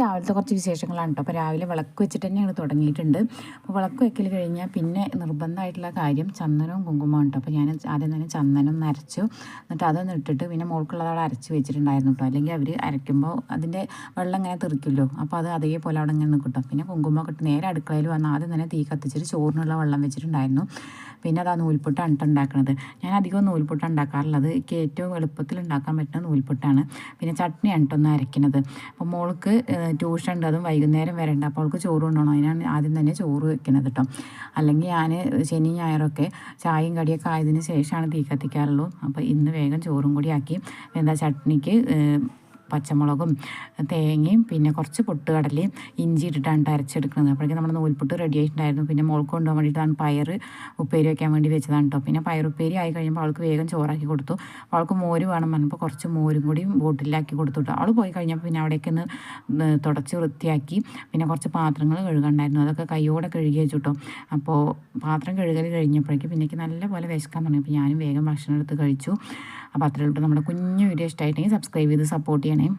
രാവിലത്തെ കുറച്ച് വിശേഷങ്ങളാണ് കേട്ടോ അപ്പോൾ രാവിലെ വിളക്ക് വെച്ചിട്ട് തന്നെയാണ് തുടങ്ങിയിട്ടുണ്ട്. അപ്പോൾ വിളക്ക് വെക്കൽ കഴിഞ്ഞാൽ പിന്നെ നിർബന്ധമായിട്ടുള്ള കാര്യം ചന്ദനവും കുങ്കുമവും കേട്ടോ അപ്പോൾ ഞാൻ ആദ്യം തന്നെ ചന്ദനം നരച്ചു. എന്നിട്ട് അതൊന്ന് ഇട്ടിട്ട് പിന്നെ മോൾക്കുള്ളത് അവിടെ അരച്ച് വെച്ചിട്ടുണ്ടായിരുന്നു കേട്ടോ അല്ലെങ്കിൽ അവർ അരയ്ക്കുമ്പോൾ അതിന്റെ വെള്ളം ഇങ്ങനെ തെറിക്കുമല്ലോ. അപ്പോൾ അത് അതേപോലെ അവിടെ ഇങ്ങനെ കേട്ടോ പിന്നെ കുങ്കുമൊക്കെ ഇട്ട് നേരെ അടുക്കളയിൽ വന്ന് ആദ്യം തന്നെ തീ കത്തിച്ചിട്ട് ചോറിനുള്ള വെള്ളം വെച്ചിട്ടുണ്ടായിരുന്നു. പിന്നെ അത് നൂൽപുട്ടാണ് കേട്ടോ ഉണ്ടാക്കുന്നത് ഞാൻ അധികം നൂൽപുട്ട് ഉണ്ടാക്കാറുള്ളത്. എനിക്ക് ഏറ്റവും എളുപ്പത്തിൽ ഉണ്ടാക്കാൻ പറ്റുന്ന നൂൽപുട്ടാണ്. പിന്നെ ചട്നിയാണ് കേട്ടോ ഒന്ന് അരയ്ക്കുന്നത് അപ്പോൾ മോൾക്ക് ട്യൂഷൻ ഉണ്ട് അതും വൈകുന്നേരം വരേണ്ട. അപ്പോൾ അവൾക്ക് ചോറ് കൊണ്ടുപോകണം. അതിനാണ് ആദ്യം തന്നെ ചോറ് വെക്കുന്നത് കേട്ടോ. അല്ലെങ്കിൽ ഞാൻ ശനി ഞായറൊക്കെ ചായയും കടിയൊക്കെ ആയതിനു ശേഷമാണ് തീ കത്തിക്കാറുള്ളൂ. അപ്പോൾ ഇന്ന് വേഗം ചോറും കൂടി ആക്കി. എന്താ ചട്നിക്ക് പച്ചമുളകും തേങ്ങയും പിന്നെ കുറച്ച് പൊട്ടുകടലയും ഇഞ്ചി ഇട്ടിട്ടാണ് അരച്ചെടുക്കുന്നത്. അപ്പോഴേക്കും നമ്മുടെ നൂൽപുട്ട് റെഡി ആയിട്ടുണ്ടായിരുന്നു. പിന്നെ മോൾക്ക് കൊണ്ടുപോകാൻ വേണ്ടിയിട്ടാണ് പയർ ഉപ്പേരി വയ്ക്കാൻ വേണ്ടി വെച്ചതാണ് കേട്ടോ. പിന്നെ പയർ ഉപ്പേരി ആയി കഴിയുമ്പോൾ അവൾക്ക് വേഗം ചോറാക്കി കൊടുത്തു. അവൾക്ക് മോര് വേണം പറഞ്ഞപ്പോൾ കുറച്ച് മോരും കൂടി ബോട്ടിലാക്കി കൊടുത്തു കേട്ടോ. അവൾ പോയി കഴിഞ്ഞപ്പോൾ പിന്നെ അവിടേക്ക് ഒന്ന് തുടച്ച് വൃത്തിയാക്കി. പിന്നെ കുറച്ച് പാത്രങ്ങൾ കഴുകണ്ടായിരുന്നു. അതൊക്കെ കൈയോടെ കഴുകി വെച്ചു കേട്ടോ. അപ്പോൾ പാത്രം കഴുകൽ കഴിഞ്ഞപ്പോഴേക്കും പിന്നെ എനിക്ക് നല്ലപോലെ വിശക്കാൻ തുടങ്ങിയപ്പോൾ ഞാനും വേഗം ഭക്ഷണം എടുത്ത് കഴിച്ചു. അപ്പോൾ അത്രയുള്ളൂ നമ്മുടെ കുഞ്ഞു വീഡിയോ ഇഷ്ടമായിട്ടുണ്ടെങ്കിൽ സബ്സ്ക്രൈബ് ചെയ്ത് സപ്പോർട്ട് ചെയ്യണേ. name?